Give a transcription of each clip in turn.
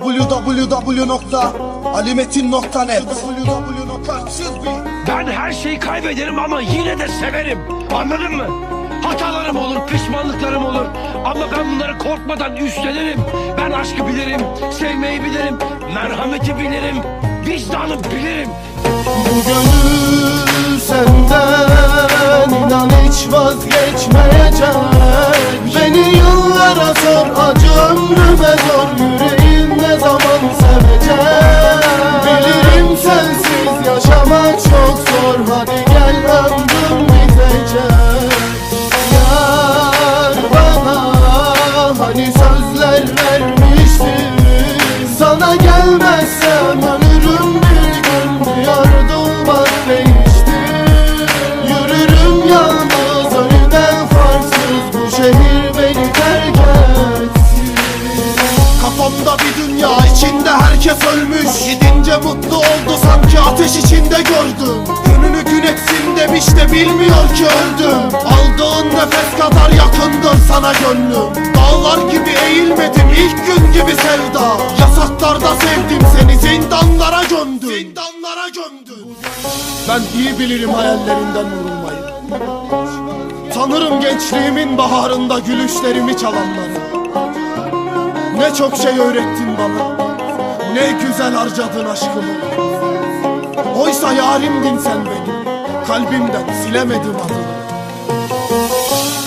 www.alimetin.net Ben her şeyi kaybederim ama yine de severim. Anladın mı? Hatalarım olur, pişmanlıklarım olur. Ama ben bunları korkmadan üstlenirim. Ben aşkı bilirim, sevmeyi bilirim, merhameti bilirim, vicdanı bilirim. Bu gönül senden inan hiç vazgeçmeyecek Beni yıllara sor acı ömrüme zor Yüreğim Ömrüm bitecek Yar bana hani sözler vermiştin Sana gelmezsem bilmiyor ki öldüm. Aldığın nefes kadar yakındır sana gönlüm. Dağlar gibi eğilmedim ilk gün gibi sevda. Yasaklarda sevdim seni zindanlara gömdüm. Zindanlara gömdüm. Ben iyi bilirim hayallerinden vurulmayı. Tanırım gençliğimin baharında gülüşlerimi çalanları. Ne çok şey öğrettin bana Ne güzel harcadın aşkımı. Oysa yarimdin sen benim Kalbimden silemedim adını.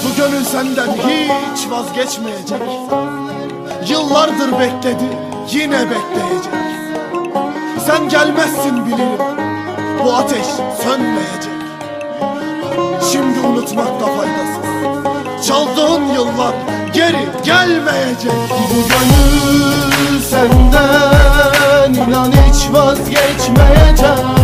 Bu gönül senden hiç vazgeçmeyecek. Yıllardır bekledi Yine bekleyecek. Sen gelmezsin bilirim Bu ateş sönmeyecek. Şimdi unutmakta faydasız. Çaldığın yıllar geri gelmeyecek. Bu gönül senden inan hiç vazgeçmeyecek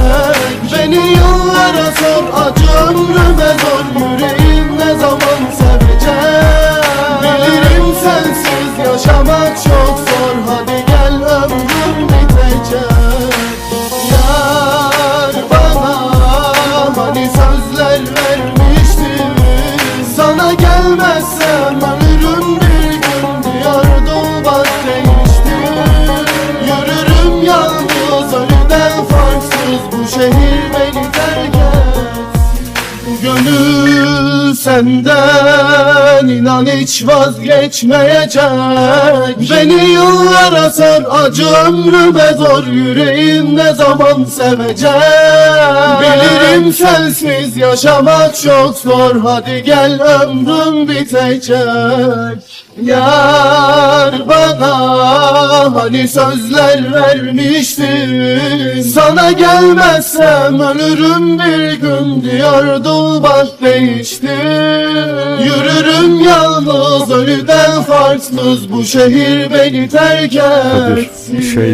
bu şehir beni terk etsin. Gönül senden inan hiç vazgeçmeyecek. Beni yıllara sar acı ömrüme zor Yüreğim ne zaman sevecek? Bilirim sensiz yaşamak çok zor Hadi gel ömrüm bitecek. Bana hani sözler vermiştin Sana gelmezsem ölürüm bir gün diyordum bak değişti Yürürüm yalnız ölüden farksız bu şehir beni terk etsin. şey